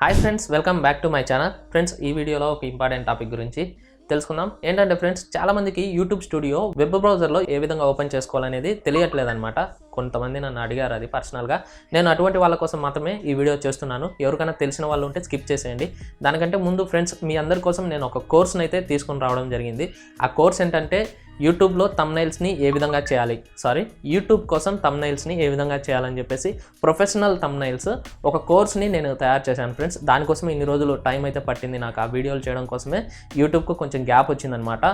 Hi friends welcome back to my channel friends ఈ వీడియోలో ఒక ఇంపార్టెంట్ టాపిక్ గురించి తెలుసుకుందాం. ఏంటంటే ఫ్రెండ్స్ చాలామందికి యూట్యూబ్ స్టూడియో వెబ్ బ్రౌజర్లో ఏ విధంగా ఓపెన్ చేసుకోవాలనేది తెలియట్లేదన్నమాట. కొంతమంది నన్ను అడిగారు అది పర్సనల్గా నేను అటువంటి వాళ్ళ కోసం మాత్రమే ఈ వీడియో చేస్తున్నాను. ఎవరికైనా తెలిసిన వాళ్ళు ఉంటే స్కిప్ చేసేయండి. దానికంటే ముందు ఫ్రెండ్స్ మీ అందరి కోసం నేను ఒక కోర్స్ని అయితే తీసుకొని రావడం జరిగింది. ఆ కోర్స్ ఏంటంటే యూట్యూబ్లో తమ్నైల్స్ని ఏ విధంగా చేయాలి? సారీ యూట్యూబ్ కోసం తమ్నైల్స్ని ఏ విధంగా చేయాలని చెప్పేసి ప్రొఫెషనల్ తమ్నైల్స్ ఒక కోర్స్ని నేను తయారు చేశాను ఫ్రెండ్స్ దానికోసం ఇన్ని రోజులు టైం అయితే పట్టింది నాకు. ఆ వీడియోలు చేయడం కోసమే యూట్యూబ్కు కొంచెం గ్యాప్ వచ్చిందనమాట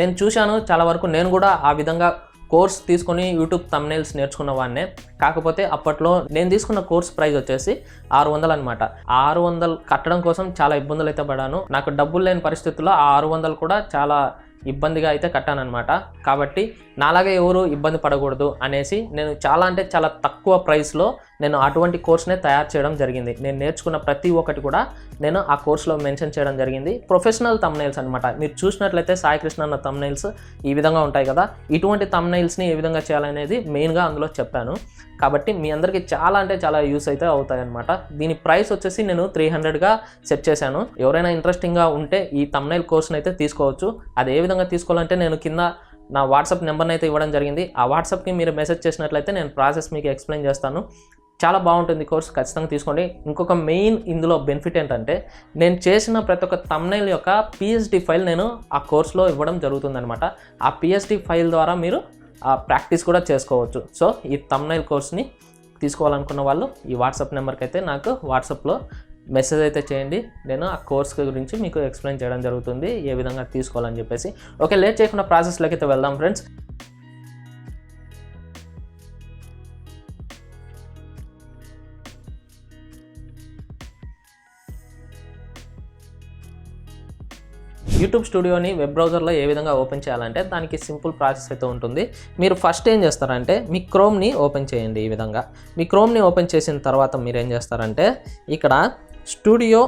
నేను చూశాను చాలా వరకు నేను కూడా ఆ విధంగా కోర్స్ తీసుకొని యూట్యూబ్ తమ్నైల్స్ నేర్చుకున్న వాడినే. కాకపోతే అప్పట్లో నేను తీసుకున్న కోర్స్ ప్రైస్ వచ్చేసి ఆరు వందలు అనమాట ఆరు వందలు కట్టడం కోసం చాలా ఇబ్బందులు అయితే పడాను. నాకు డబ్బులు లేని పరిస్థితుల్లో ఆ ఆరు వందలు కూడా చాలా ఇబ్బందిగా అయితే కట్టానమాట కాబట్టి నాలాగే ఎవరు ఇబ్బంది పడకూడదు అనేసి నేను చాలా అంటే చాలా తక్కువ ప్రైస్లో నేను అటువంటి కోర్స్నే తయారు చేయడం జరిగింది. నేను నేర్చుకున్న ప్రతి ఒక్కటి కూడా నేను ఆ కోర్సులో మెన్షన్ చేయడం జరిగింది. ప్రొఫెషనల్ తమ్నైల్స్ అనమాట మీరు చూసినట్లయితే సాయికృష్ణ అన్న తమ్నైల్స్ ఈ విధంగా ఉంటాయి కదా. ఇటువంటి తమ్నైల్స్ని ఏ విధంగా చేయాలనేది మెయిన్గా అందులో చెప్పాను. కాబట్టి మీ అందరికీ చాలా అంటే చాలా యూస్ అయితే అవుతాయి అనమాట దీని ప్రైస్ వచ్చేసి నేను త్రీ హండ్రెడ్గా సెట్ చేశాను. ఎవరైనా ఇంట్రెస్టింగ్గా ఉంటే ఈ తమ్నైల్ కోర్స్ని అయితే తీసుకోవచ్చు. అది ఏ విధంగా తీసుకోవాలంటే నేను కింద నా వాట్సాప్ నెంబర్ని అయితే ఇవ్వడం జరిగింది. ఆ వాట్సాప్కి మీరు మెసేజ్ చేసినట్లయితే నేను ప్రాసెస్ మీకు ఎక్స్ప్లెయిన్ చేస్తాను. చాలా బాగుంటుంది కోర్స్ ఖచ్చితంగా తీసుకోండి. ఇంకొక మెయిన్ ఇందులో బెనిఫిట్ ఏంటంటే నేను చేసిన ప్రతి ఒక్క తమ్నైల్ యొక్క పిహెచ్డి ఫైల్ నేను ఆ కోర్స్లో ఇవ్వడం జరుగుతుందనమాట ఆ పిహెచ్డి ఫైల్ ద్వారా మీరు ఆ ప్రాక్టీస్ కూడా చేసుకోవచ్చు. సో ఈ తమ్నైల్ కోర్స్ని తీసుకోవాలనుకున్న వాళ్ళు ఈ వాట్సాప్ నెంబర్కి అయితే నాకు వాట్సాప్లో మెసేజ్ అయితే చేయండి. నేను ఆ కోర్స్ గురించి మీకు ఎక్స్ప్లెయిన్ చేయడం జరుగుతుంది ఏ విధంగా తీసుకోవాలని చెప్పేసి. ఓకే లేట్ చేయకుండా ప్రాసెస్లోకి అయితే వెళ్దాం ఫ్రెండ్స్. యూట్యూబ్ స్టూడియోని వెబ్ బ్రౌజర్లో ఏ విధంగా ఓపెన్ చేయాలంటే దానికి సింపుల్ ప్రాసెస్ అయితే ఉంటుంది. మీరు ఫస్ట్ ఏం చేస్తారంటే మీ క్రోమ్ని ఓపెన్ చేయండి ఈ విధంగా. మీ క్రోమ్ని ఓపెన్ చేసిన తర్వాత మీరు ఏం చేస్తారంటే ఇక్కడ studio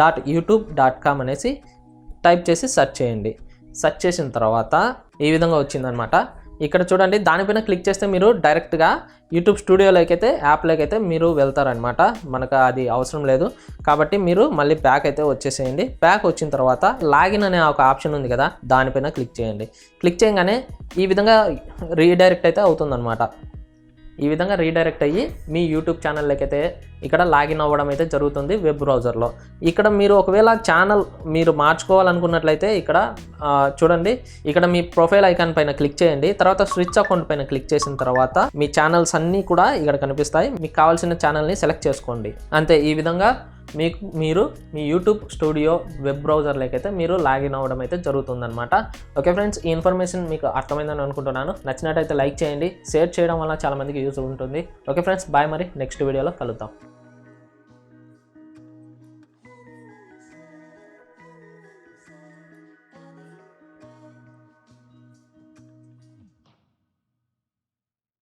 dot YouTube dot com అనేసి టైప్ చేసి సెర్చ్ చేయండి. సెర్చ్ చేసిన తర్వాత ఈ విధంగా వచ్చిందనమాట. ఇక్కడ చూడండి దానిపైన క్లిక్ చేస్తే మీరు డైరెక్ట్గా యూట్యూబ్ స్టూడియోలోకి అయితే యాప్లోకి అయితే మీరు వెళ్తారనమాట మనకు అది అవసరం లేదు. కాబట్టి మీరు మళ్ళీ బ్యాక్ అయితే వచ్చేసేయండి. బ్యాక్ వచ్చిన తర్వాత లాగిన్ అనే ఒక ఆప్షన్ ఉంది కదా దానిపైన క్లిక్ చేయండి. క్లిక్ చేయగానే ఈ విధంగా రీడైరెక్ట్ అయితే అవుతుందన్నమాట. ఈ విధంగా రీడైరెక్ట్ అయ్యి మీ యూట్యూబ్ ఛానల్లోకి అయితే ఇక్కడ లాగిన్ అవ్వడం అయితే జరుగుతుంది వెబ్ బ్రౌజర్లో ఇక్కడ మీరు ఒకవేళ ఛానల్ మీరు మార్చుకోవాలనుకున్నట్లయితే ఇక్కడ చూడండి ఇక్కడ మీ ప్రొఫైల్ ఐకాన్ పైన క్లిక్ చేయండి. తర్వాత స్విచ్ అకౌంట్ పైన క్లిక్ చేసిన తర్వాత మీ ఛానల్స్ అన్నీ కూడా ఇక్కడ కనిపిస్తాయి. మీకు కావాల్సిన ఛానల్ని సెలెక్ట్ చేసుకోండి. అంతే ఈ విధంగా మీకు మీరు మీ యూట్యూబ్ స్టూడియో వెబ్ బ్రౌజర్లోకి అయితే మీరు లాగిన్ అవ్వడం అయితే జరుగుతుందన్నమాట. ఓకే ఫ్రెండ్స్ ఈ ఇన్ఫర్మేషన్ మీకు అర్థమైందని అనుకుంటున్నాను. నచ్చినట్టయితే లైక్ చేయండి. షేర్ చేయడం వల్ల చాలామందికి యూజ్ ఉంటుంది. ఓకే ఫ్రెండ్స్ బాయ్ మరి. నెక్స్ట్ వీడియోలో కలుద్దాం.